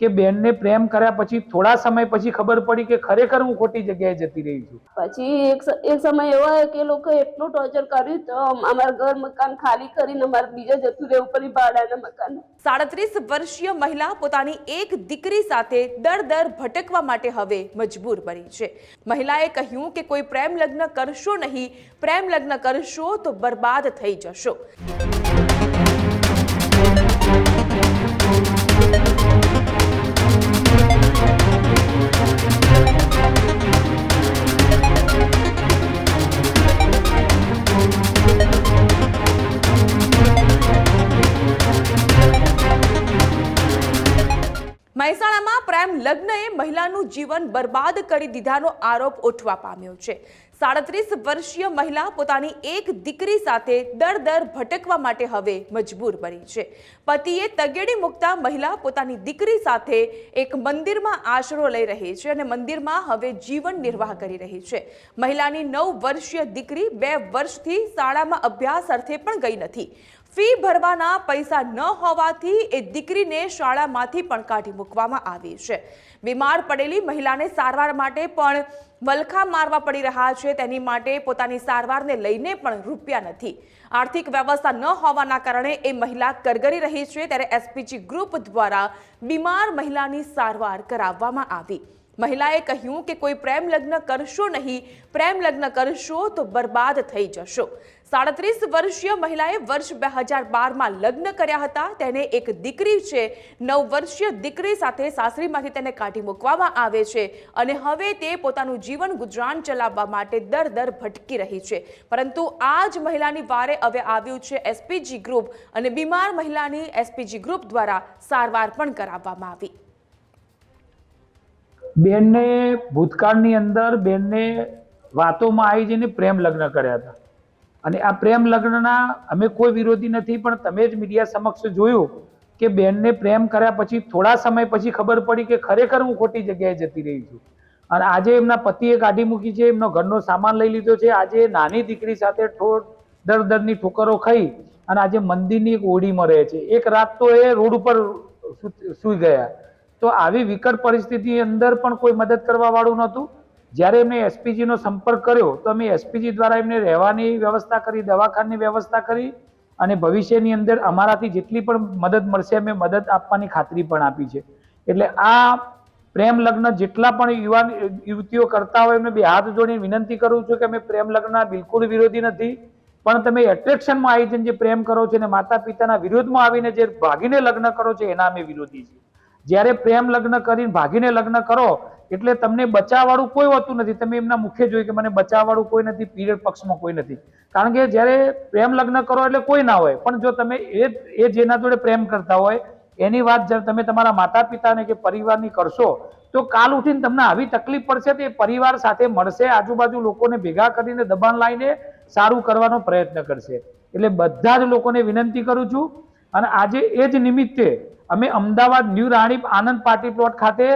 કે બેનને પ્રેમ કર્યા પછી થોડા સમય પછી ખબર પડી કે ખરેખર હું ખોટી જગ્યાએ જતી રહી છું. પછી એક એક સમય એવો આવ્યો કે એ લોકો એટલું ટોર્ચર કર્યું તો અમારા ઘર મકાન ખાલી કરીને અમારે બીજે જતું રહેવું પડી ભાડાના મકાન. સાડત્રીસ વર્ષીય મહિલા પોતાની એક દીકરી સાથે દર દર ભટકવા માટે હવે મજબૂર બની છે. મહિલાએ કહ્યું કે કોઈ પ્રેમ લગ્ન કરશો નહીં પ્રેમ લગ્ન કરશો તો બરબાદ થઈ જશો. પ્રેમ લગ્નએ મહિલાનું જીવન બરબાદ કરી દીધાનો આરોપ ઉઠવા પામ્યો છે. સાડત્રીસ વર્ષીય મહિલા પોતાની એક દીકરી સાથે દર દર ભટકવા માટે હવે મજબૂર બની છે. પતિએ તગેડી મૂકતા મહિલા પોતાની દીકરી સાથે એક મંદિરમાં આશરો લઈ રહી છે અને મંદિરમાં હવે જીવન નિર્વાહ કરી રહી છે. મહિલાની નવ વર્ષીય દીકરી બે વર્ષથી શાળામાં અભ્યાસ અર્થે પણ ગઈ નથી. ફી ભરવાના પૈસા ન હોવાથી એ દીકરીને શાળામાંથી પણ કાઢી મૂકવામાં આવી છે. બીમાર પડેલી મહિલાને સારવાર માટે પણ વલખા મારવા પડી રહ્યા છે. તેની માટે પોતાની સારવારને લઈને પણ રૂપિયા નથી. આર્થિક વ્યવસ્થા ન હોવાના કારણે એ મહિલા કરગરી રહી છે. ત્યારે એસપીજી ગ્રુપ દ્વારા બીમાર મહિલાની સારવાર કરાવવામાં આવી. મહિલાએ કહ્યું કે કોઈ પ્રેમ લગ્ન કરશો નહીં, પ્રેમ લગ્ન કરશો તો બરબાદ થઈ જશો. સાડત્રીસ વર્ષીય મહિલાએ વર્ષ બે હજાર બારમાં લગ્ન કર્યા હતા, તેને એક દીકરી છે. નવ વર્ષીય દીકરી સાથે સાસરીમાંથી તેને કાઢી મૂકવામાં આવે છે અને હવે તે પોતાનું જીવન ગુજરાન ચલાવવા માટે દર દર ભટકી રહી છે. પરંતુ આ જ મહિલાની વારે હવે આવ્યું છે એસપીજી ગ્રુપ અને બીમાર મહિલાની એસપીજી ગ્રુપ દ્વારા સારવાર પણ કરાવવામાં આવી. બેનને ભૂતકાળની અંદર બેનને વાતોમાં આવી જઈને પ્રેમ લગ્ન કર્યા હતા. અને આ પ્રેમ લગ્નના અમે કોઈ વિરોધી નથી, પણ તમે જ મીડિયા સમક્ષ જોયું કે બેનને પ્રેમ કર્યા પછી થોડા સમય પછી ખબર પડી કે ખરેખર હું ખોટી જગ્યાએ જતી રહી છું. અને આજે એમના પતિએ કાઢી મૂકી છે, એમનો ઘરનો સામાન લઈ લીધો છે. આજે નાની દીકરી સાથે ઠોર દર દરની ઠોકરો ખાઈ અને આજે મંદિરની એક ઓડીમાં રહે છે. એક રાત તો એ રોડ ઉપર સૂઈ ગયા. તો આવી વિકટ પરિસ્થિતિ અંદર પણ કોઈ મદદ કરવા વાળું નહોતું. જ્યારે એમને એસપીજી નો સંપર્ક કર્યો, તો અમે એસપીજી દ્વારા એમને રહેવાની વ્યવસ્થા કરી, દવાખાનની વ્યવસ્થા કરી અને ભવિષ્યની અંદર અમારાથી જેટલી પણ મદદ મળશે, અમે મદદ આપવાની ખાતરી પણ આપી છે. એટલે આ પ્રેમ લગ્ન જેટલા પણ યુવાન, યુવતીઓ કરતા હોય, એમને બે હાથ જોડીને વિનંતી કરું છું કે અમે પ્રેમ લગ્ન બિલકુલ વિરોધી નથી. પણ તમે એટ્રેક્શનમાં આવી જઈને જે પ્રેમ કરો છો અને માતા પિતાના વિરોધમાં આવીને જે ભાગીને લગ્ન કરો છો, એના અમે વિરોધી છીએ. જ્યારે પ્રેમ લગ્ન કરીને ભાગીને લગ્ન કરો, એટલે તમને બચાવવાળું કોઈ હોતું નથી. તમે એમના મુખે જોયું કે મને બચાવવાળું કોઈ નથી પીરિયડ પક્ષમાં કોઈ નથી. કારણ કે જ્યારે પ્રેમ લગ્ન કરો એટલે કોઈ ના હોય. પણ જો તમે એ એ જેના જોડે પ્રેમ કરતા હોય, એની વાત જ્યારે તમે તમારા માતા પિતાને કે પરિવારની કરશો, તો કાલ ઉઠીને તમને આવી તકલીફ પડશે તો એ પરિવાર સાથે મળશે, આજુબાજુ લોકોને ભેગા કરીને દબાણ લાવીને સારું કરવાનો પ્રયત્ન કરશે. એટલે બધા જ લોકોને વિનંતી કરું છું. અને આજે એ જ નિમિત્તે અમે Ahmedabad new Ranip Anand party plot ખાતે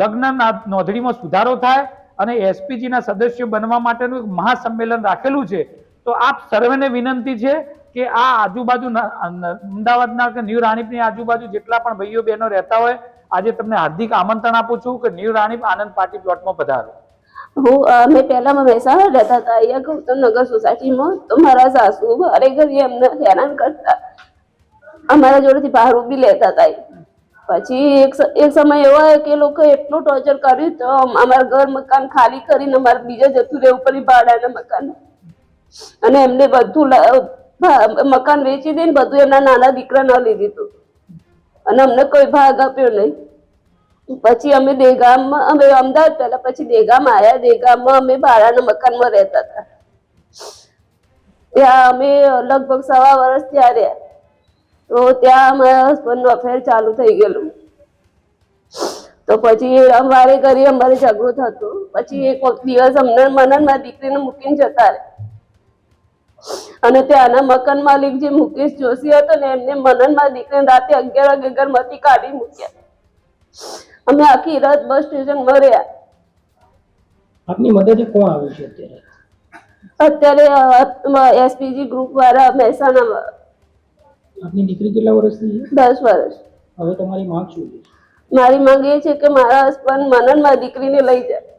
લગ્ન નોંધણીમાં સુધારો થાય અને એસપીજીના સદસ્યો બનવા માટેનું એક મહાસંમેલન રાખેલું છે. તો આપ સર્વેને વિનંતી છે કે આ આજુબાજુ અમદાવાદના કે ન્યૂ રાણીપની આજુબાજુ જેટલા પણ ભાઈઓ બહેનો રહેતા હોય, આજે તમને હાર્દિક આમંત્રણ આપું છું કે ન્યૂ રાણીપ આનંદ પાર્ટી પ્લોટમાં પધારો. હું અમે પહેલામાં મહેસાણા રહેતા હતા, અહીંયા ગૌતમનગર સોસાયટીમાં તો મારા સાસુ અરે ઘરે અમને હેરાન કરતા. અમારા જોડેથી ભાડું બી લેતા હતા પછી એક એક સમય એવો આવ્યો કે લોકો એટલું ટોર્ચર કર્યું તો અમારા ઘર મકાન ખાલી કરીને અમારે બીજે જતું રહેવું પડ્યું ભાડાના મકાન. અને એમને બધું મકાન વેચી દઈને બધું એમના નાના દીકરા ન લીધી. હતું અને અમને કોઈ ભાગ આપ્યો નહીં. પછી અમે દેગામમાં, અમે અમદાવાદ પહેલા પછી દેગામ આવ્યા દેગામમાં અમે ભાડાના મકાનમાં રહેતા હતા ત્યાં અમે લગભગ સવા વર્ષ ત્યાં રહ્યા. તો ત્યાં મારા હસબન્ડનું અફેર ચાલુ થઈ ગયેલું. તો પછી અમારે ઘરે અમારે ઝઘડો થતો. પછી એક દિવસ અમને મને મારી દીકરીને મૂકીને જતા રહે. અને ત્યાંના મકાન માલિક જે મુકેશ જોશી હતો ને એમને મનન મારી દીકરીને રાતે અગિયાર વાગે ઘરમાંથી કાઢી મૂક્યા. અમે આખી રાત બસ સ્ટેશનમાં રહ્યા. આપની મદદે કોણ આવ્યું છે અત્યારે? અત્યારે એસપીજી ગ્રુપ વાળા મહેસાણામાં. આપની દીકરી કેટલા વર્ષની છે? દસ વર્ષ. હવે તમારી માંગ શું છે? મારી માંગ એ છે કે મારા હસબન્ડ મનનમાં મારી દીકરીને લઈ જાય.